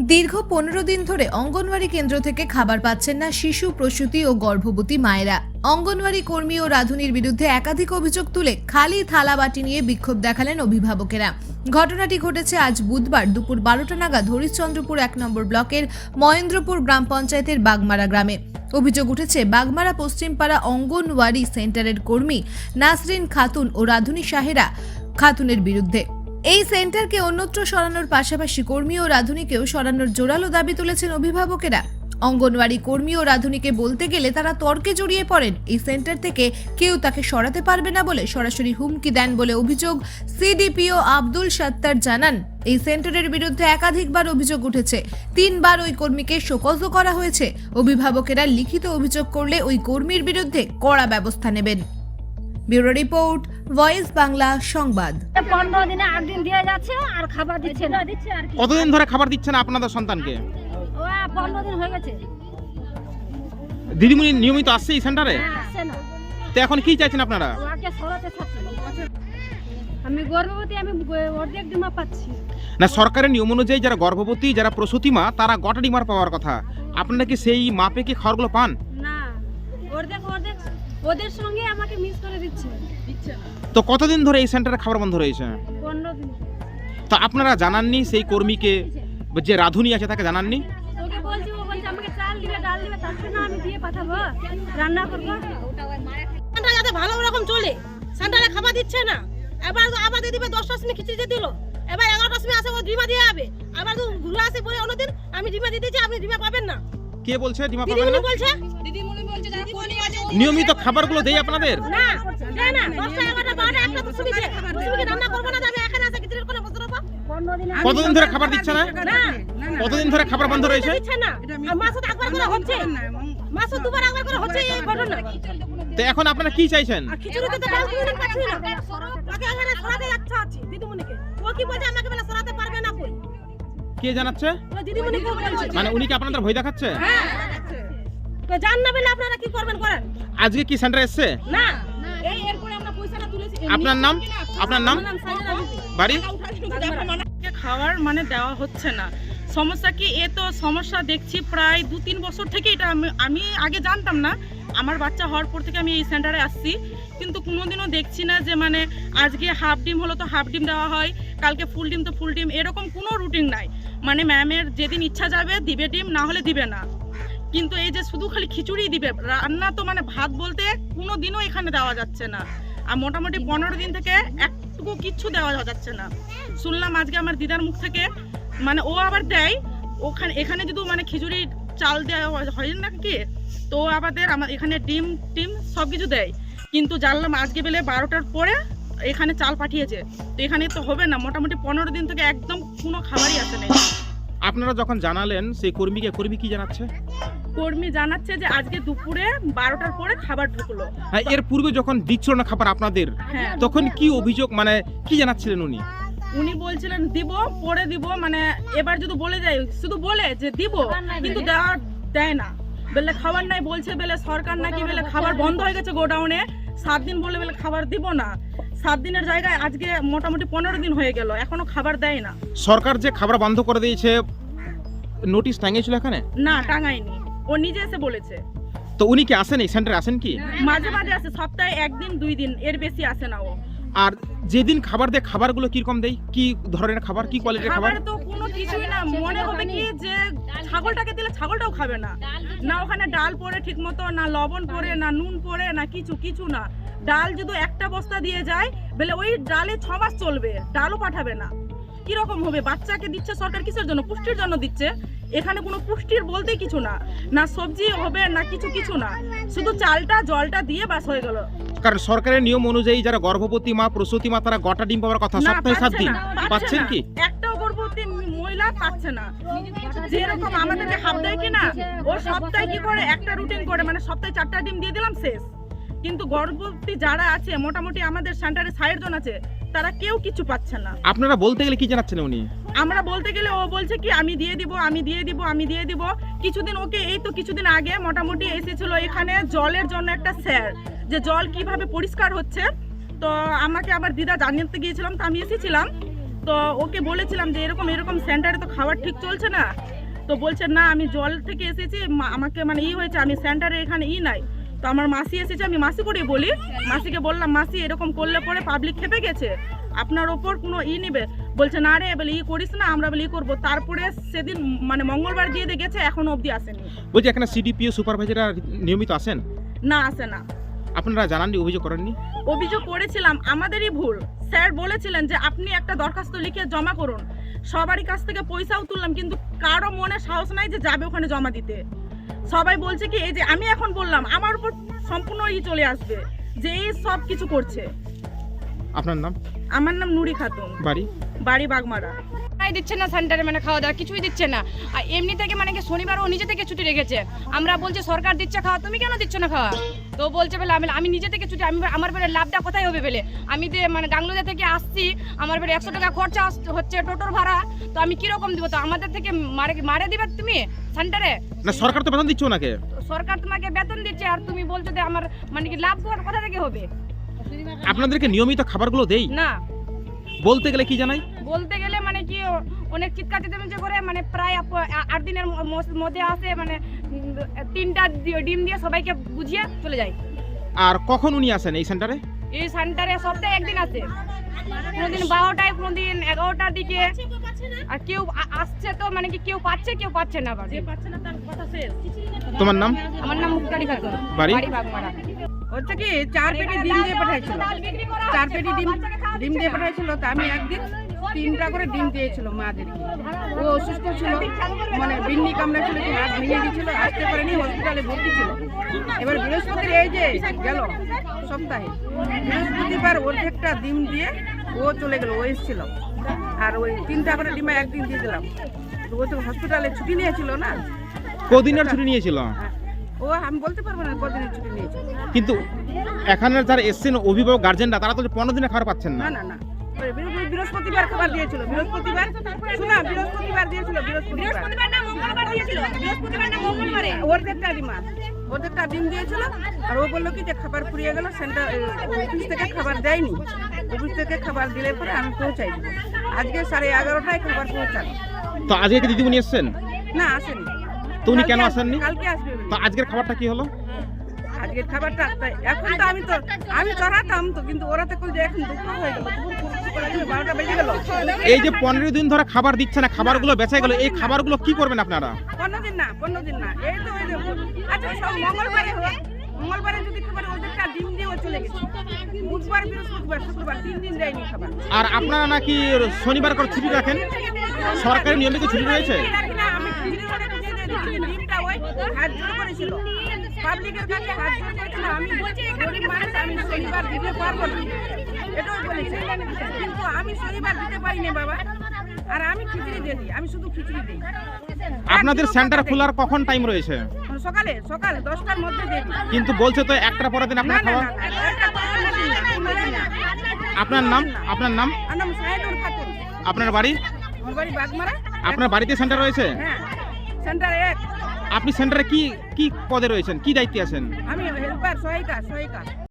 দীর্ঘ পনেরো দিন ধরে অঙ্গনওয়াড়ি কেন্দ্র থেকে খাবার পাচ্ছেন না শিশু, প্রসূতি ও গর্ভবতী মায়েরা। অঙ্গনওয়াড়ি কর্মী ও রাধুনির বিরুদ্ধে একাধিক অভিযোগ তুলে খালি থালা বাটি নিয়ে বিক্ষোভ দেখালেন অভিভাবকেরা। ঘটনাটি ঘটেছে আজ বুধবার দুপুর বারোটা নাগাদ হরিশ্চন্দ্রপুর এক নম্বর ব্লকের মহেন্দ্রপুর গ্রাম পঞ্চায়েতের বাগমারা গ্রামে। অভিযোগ উঠেছে, বাগমারা পশ্চিমপাড়া অঙ্গনওয়াড়ি সেন্টারের কর্মী নাসরিন খাতুন ও রাধুনী সাহেরা খাতুনের বিরুদ্ধে। এই সেন্টারকে অন্যত্র সরানোর পাশাপাশি কর্মী ও রাধুনীকেও সরানোর জোরালো দাবি তুলেছেন অভিভাবকেরা। অঙ্গনওয়াড়ি কর্মী ও রাধুনীকে বলতে গেলে তারা তর্কে জড়িয়ে পড়েন। এই সেন্টার থেকে কেউ তাকে সরাতে পারবে না বলে সরাসরি হুমকি দেন বলে অভিযোগ সিডিপিও আব্দুল সাত্তার জানান। এই সেন্টারের বিরুদ্ধে একাধিকবার অভিযোগ উঠেছে। তিনবার ওই কর্মীকে শোকজও করা হয়েছে। অভিভাবকেরা লিখিত অভিযোগ করলে ওই কর্মীর বিরুদ্ধে কড়া ব্যবস্থা নেবেন। ব্যুরো রিপোর্ট ভয়েস বাংলা সংবাদ। পনেরো দিনে আট দিন দিয়ে যাচ্ছে আর খাবার দিচ্ছে না। দিচ্ছে আর কি কতদিন ধরে খাবার দিচ্ছেন আপনাদের সন্তানকে? ও পনেরো দিন হয়ে গেছে। দিদিমণি নিয়মিত আসছে এই সেন্টারে? আসছে না। তো এখন কি চাইছেন আপনারা? ওকে সরাতে থাকছে। আমি গর্ভবতী আমি অর্ধেক ডিমা পাচ্ছি। না সরকারের নিয়ম অনুযায়ী যারা গর্ভবতী যারা প্রসূতি মা তারা গটা ডিমার পাওয়ার কথা। আপনারা কি সেই মাপে কি খাবারগুলো পান? না অর্ধেক অর্ধেক ওদের সঙ্গে আমাকে মিস করে দিচ্ছে। দিচ্ছে তো কতদিন ধরে এই সেন্টারে খাবার বন্ধ রয়েছে? পনেরো দিন। তো আপনারা জানাননি সেই কর্মীকে? যে রাধুনি আছে তাকে জানাননি? ওকে বলছি ও বলছে আমাকে চাল দিবে ডাল দিবে তার জন্য আমি দিয়ে পাঠাবো। রান্না করব। সেন্টার যাতে ভালো রকম চলে সেন্টারে খাবার দিচ্ছে না। এবার তো আবার দিয়ে দিবে দশটার সময় খিচুড়ি দিল। এবার এগারোটার সময় আসে ও ডিমা দিয়ে যাবে। আবার তো ঘুরে আসে বলে অন্যদিন আমি ডিমা দিচ্ছি আপনি ডিমা পাবেন না। কে বলছে? ডিমা পাবেন না? বলছে? নিয়মিত খাবারগুলো দেই আপনাদের? না দেয় না একটা তো সুবিধে। সুবিধে রান্না করব না এখানে করে বসে কতদিন ধরে খাবার দিচ্ছে না? না কতদিন ধরে খাবার বন্ধ রয়েছে? তো একবার করে হচ্ছে। মাসে দুবার একবার করে হচ্ছে এই ঘটনা। তো এখন আপনারা কি চাইছেন? খিচুড়িতে তো ডাল না ওকে এখানে সরাতে যাচ্ছে আছি দিদিমণিকে। ও কি বলছে আমাকে বলে সরাতে কে জানাচ্ছে? মানে উনি কি আপনাদের ভয় দেখাচ্ছে? হ্যাঁ। তো আপনারা কি করবেন করেন। আজকে কি সেন্টারে এসছে? না এই এরপরে আমরা পয়সাটা তুলেছি। আপনার নাম? আপনার নাম? বাড়ি? খাওয়ার মানে দেওয়া হচ্ছে না। সমস্যা কি এ তো সমস্যা দেখছি প্রায় দু তিন বছর থেকে এটা আমি আমি আগে জানতাম না। আমার বাচ্চা হওয়ার পর থেকে আমি এই সেন্টারে আসছি। কিন্তু কোনোদিনও দেখছি না যে মানে আজকে হাফ ডিম হলো তো হাফ ডিম দেওয়া হয়। কালকে ফুল ডিম তো ফুল ডিম, এরকম কোনো রুটিন নাই। মানে ম্যামের যেদিন ইচ্ছা যাবে দিবে ডিম, না হলে দিবে না। কিন্তু এই যে শুধু খালি খিচুড়ি দিবে, রান্না তো মানে ভাত বলতে কোনো দিনও এখানে দেওয়া যাচ্ছে না। আর মোটামুটি পনেরো দিন থেকে একটুকু কিচ্ছু দেওয়া যাচ্ছে না। শুনলাম আজকে আমার দিদার মুখ থেকে মানে ও আবার দেয়, ওখানে, এখানে যদি মানে খিচুড়ি চাল দেওয়া হয়- না কি? তো আমাদের, আমার এখানে ডিম, টিম সব কিছু দেয়। কিন্তু জানলাম আজকে বেলে বারোটার পরে এখানে চাল পাঠিয়েছে তো এখানে তো হবে না মোটামুটি পনেরো দিন থেকে একদম কোনো খাবারই আসে নাই। আপনারা যখন জানালেন সেই কর্মীকে কর্মী কি জানাচ্ছে? কর্মী জানাচ্ছে যে আজকে দুপুরে বারোটার পরে খাবার ঢুকলো। হ্যাঁ এর পূর্বে যখন দিচ্ছিল না খাবার আপনাদের হ্যাঁ। তখন কি অভিযোগ মানে কি জানাচ্ছিলেন উনি? উনি বলছিলেন দিব পরে দিব মানে এবার যদি বলে যায় শুধু বলে যে দিব কিন্তু দেওয়া দেয় না। বলে খাবার নাই বলছে বলে সরকার নাকি বলে খাবার বন্ধ হয়ে গেছে গোডাউনে সাত দিন বলে বলে খাবার দিব না। সাত দিনের জায়গায় আজকে মোটামুটি পনেরো দিন হয়ে গেল এখনও খাবার দেয় না। সরকার যে খাবার বন্ধ করে দিয়েছে নোটিশ টাঙিয়েছিল এখানে? না টাঙায়নি। ও নিজে এসে বলেছে। তো উনি কি আসেন এই সেন্টারে আসেন কি? মাঝে মাঝে আসে সপ্তাহে একদিন দুই দিন এর বেশি আসে না ও। আর যেদিন খাবার দেয় খাবারগুলো কীরকম দেয়? কি ধরনের খাবার কি কোয়ালিটির খাবার? তো কোনো কিছুই না মনে হবে কি যে ছাগলটাকে দিলে ছাগলটাও খাবে না। না ওখানে ডাল পড়ে ঠিক মতো না লবণ পড়ে না নুন পড়ে না কিছু কিছু না। ডাল যদি একটা বস্তা দিয়ে যায় বলে ওই ডালে ছ মাস চলবে ডালও পাঠাবে না। কীরকম হবে? বাচ্চাকে দিচ্ছে সরকার কিসের জন্য? পুষ্টির জন্য দিচ্ছে। এখানে কোনো পুষ্টির বলতে কিছু না। না সবজি হবে না কিছু কিছু না। শুধু চালটা জলটা দিয়ে বাস হয়ে গেল। কারণ সরকারের নিয়ম অনুযায়ী যারা গর্ভবতী মা প্রসূতি মা তারা গটা ডিম পাওয়ার কথা সপ্তাহে সাত দিন। পাচ্ছেন কি? একটাও গর্ভবতী মহিলা পাচ্ছে না। যেরকম আমাদেরকে হাফ দেয় কিনা ও সপ্তাহে কি করে একটা রুটিন করে? মানে সপ্তাহে চারটা ডিম দিয়ে দিলাম শেষ। কিন্তু গর্ভবতী যারা আছে মোটামুটি আমাদের সেন্টারে ষাট জন আছে তারা কেউ কিছু পাচ্ছে না। আপনারা বলতে গেলে কি জানাচ্ছেন উনি? আমরা বলতে গেলে ও বলছে কি আমি দিয়ে দিব আমি দিয়ে দিব আমি দিয়ে দিব। কিছুদিন ওকে এই তো কিছুদিন আগে মোটামুটি এসেছিল এখানে জলের জন্য একটা স্যার যে জল কীভাবে পরিষ্কার হচ্ছে। তো আমাকে আবার দিদা জানিয়ে গিয়েছিলাম তো আমি এসেছিলাম। তো ওকে বলেছিলাম যে এরকম এরকম সেন্টারে তো খাবার ঠিক চলছে না। তো বলছে না আমি জল থেকে এসেছি আমাকে মানে ই হয়েছে আমি সেন্টারে এখানে ই নাই। তো আমার মাসি এসেছে আমি মাসি করে বলি। মাসিকে বললাম মাসি এরকম করলে পরে পাবলিক খেপে গেছে। আপনার ওপর কোনো ই নিবে। বলছে না রে বলে ই করিস না আমরা বলে ই করব। তারপরে সেদিন মানে মঙ্গলবার দিয়ে দিয়ে গেছে এখনও অবধি আসেনি। বলছি এখানে সিডিপিও সুপারভাইজাররা নিয়মিত আসেন? না আসে না। আপনারা জানাননি অভিযোগ করেননি? অভিযোগ করেছিলাম আমাদেরই ভুল। স্যার বলেছিলেন যে আপনি একটা দরখাস্ত লিখে জমা করুন। সবারই কাছ থেকে পয়সাও তুললাম কিন্তু কারও মনে সাহস নাই যে যাবে ওখানে জমা দিতে। সবাই বলছে কি এই যে আমি এখন বললাম আমার উপর সম্পূর্ণ ই চলে আসবে যে এই সব কিছু করছে। আপনার নাম? আমার নাম নুরি খাতুন। বাড়ি? বাড়ি বাগমারা। খাই দিচ্ছে না সেন্টারে মানে খাওয়া দাওয়া কিছুই দিচ্ছে না। আর এমনি থেকে মানে কি শনিবার ও নিজে থেকে ছুটি রেখেছে। আমরা বলছি সরকার দিচ্ছে খাওয়া তুমি কেন দিচ্ছ না খাওয়া? তো বলছে বলে আমি আমি নিজে থেকে ছুটি আমি আমার বেড়ে লাভটা কোথায় হবে? বলে আমি যে মানে গাংলোজা থেকে আসছি আমার বেড়ে একশো টাকা খরচা হচ্ছে টোটোর ভাড়া তো আমি কীরকম দিব? তো আমাদের থেকে মারে মারে দিবে তুমি সেন্টারে না সরকার তো বেতন দিচ্ছে ওনাকে। সরকার তোমাকে বেতন দিচ্ছে আর তুমি বলছো যে আমার মানে কি লাভ কোথা থেকে হবে? আপনাদেরকে নিয়মিত খাবারগুলো দেই? না। বলতে গেলে কি জানাই? বলতে গেলে মানে কি অনেক চিৎকার চেঁচামেচি করে মানে প্রায় আট দিনের মধ্যে আসে মানে তিনটা ডিম দিয়ে সবাইকে বুঝিয়ে চলে যায়। আর কখন উনি আসেন এই সেন্টারে? এই সেন্টারে সপ্তাহে একদিন আসে। কোনোদিন বারোটায় কোনোদিন এগারোটার দিকে। আর কেউ আসছে তো মানে কি কেউ পাচ্ছে কেউ পাচ্ছে না যে পাচ্ছে না তার কথা শেষ। তোমার নাম? আমার নাম মুক্তারি খাতুন। বাড়ি? বাড়ি বাগমারা। হচ্ছে কি চার পেটি ডিম দিয়ে পাঠাইছিল। চার পেটি ডিম ডিম দিয়ে পাঠাইছিল তা আমি একদিন তিনটা করে ডিম দিয়েছিল মাদেরকে। ও অসুস্থ ছিল মানে বিন্নি কামড়া ছিল কি হাত ভেঙে গেছিল আসতে পারেনি হসপিটালে ভর্তি ছিল। এবার বৃহস্পতির এই যে গেল সপ্তাহে বৃহস্পতিবার অর্ধেকটা ডিম দিয়ে ও চলে গেল ও এসেছিল। আর ওই তিনটা করে ডিমে একদিন দিয়ে দিলাম। তো ও তো হসপিটালে ছুটি নিয়েছিল না? কদিনের ছুটি নিয়েছিল? ও আমি বলতে পারব না কদিনের ছুটি নিয়েছিল। কিন্তু এখানে যারা এসছেন অভিভাবক গার্জেনরা তারা তো পনেরো দিনে খাবার পাচ্ছেন না। না না বৃহস্পতিবার খাবার দিয়েছিল বৃহস্পতিবার। শোনা বৃহস্পতিবার দিয়েছিল বৃহস্পতিবার। না মঙ্গলবার দিয়েছিল। বৃহস্পতিবার না মঙ্গলবারে। অর্ধেকটা ডিম আর ডিম দিয়েছিল আর ও বলল কি যে খাবার ফুরিয়ে গেল সেন্টার অফিস থেকে খাবার দেয়নি। অফিস থেকে খাবার দিলে পরে আমি পৌঁছাই দিব। আজকে সাড়ে এগারোটায় খাবার পৌঁছানো তো আজকে কি দিদিমণি এসছেন? না আসেনি। তো উনি কেন আসেননি? কালকে আসবে তো আজকের খাবারটা কি হলো? আজকের খাবারটা এখন তো আমি তো আমি চড়াতাম তো কিন্তু ওরা তো যে এখন দুপুর হয়ে গেল বারোটা বেজে এই যে পনেরো দিন ধরে খাবার দিচ্ছে না খাবারগুলো বেঁচে গেল এই খাবারগুলো কি করবেন আপনারা? পনেরো দিন না পনেরো দিন না এই তো আচ্ছা সব মঙ্গলবারে হোক। মঙ্গলবারে যদি খাবার ওদেরটা ডিম দিয়ে ও চলে গেছে। বুধবার বৃহস্পতিবার শুক্রবার তিন দিন দেয়নি খাবার। আর আপনারা নাকি শনিবার করে ছুটি রাখেন? সরকারি নিয়মিত ছুটি রয়েছে? আমি খিচুড়ি করে দিয়ে দিচ্ছি, ডিমটা ওই হাত জোর করেছিল। পাবলিকের কাছে হাত জোর করেছিল। আমি গরিব মানুষ আমি শনিবার দিতে পারব না। এটাও বলেছে। কিন্তু আমি শনিবার দিতে পারি না বাবা। আর আমি খিচুড়ি দিয়ে দিই আমি শুধু খিচুড়ি দিই। আপনাদের সেন্টার খোলার কখন টাইম রয়েছে। সকালে সকাল দশটার মধ্যে কিন্তু বলছে তো একটা পরের দিন আপনার খাওয়া। আপনার নাম? আপনার নাম? নাম সাহেদুল খাতুন। আপনার বাড়ি? আমার বাড়ি বাগমারা। আপনার বাড়িতে সেন্টার রয়েছে? হ্যাঁ সেন্টার এক। আপনি সেন্টারে কি কি পদে রয়েছেন? কি দায়িত্বে আছেন? আমি হেল্পার সহায়িকা সহায়িকা।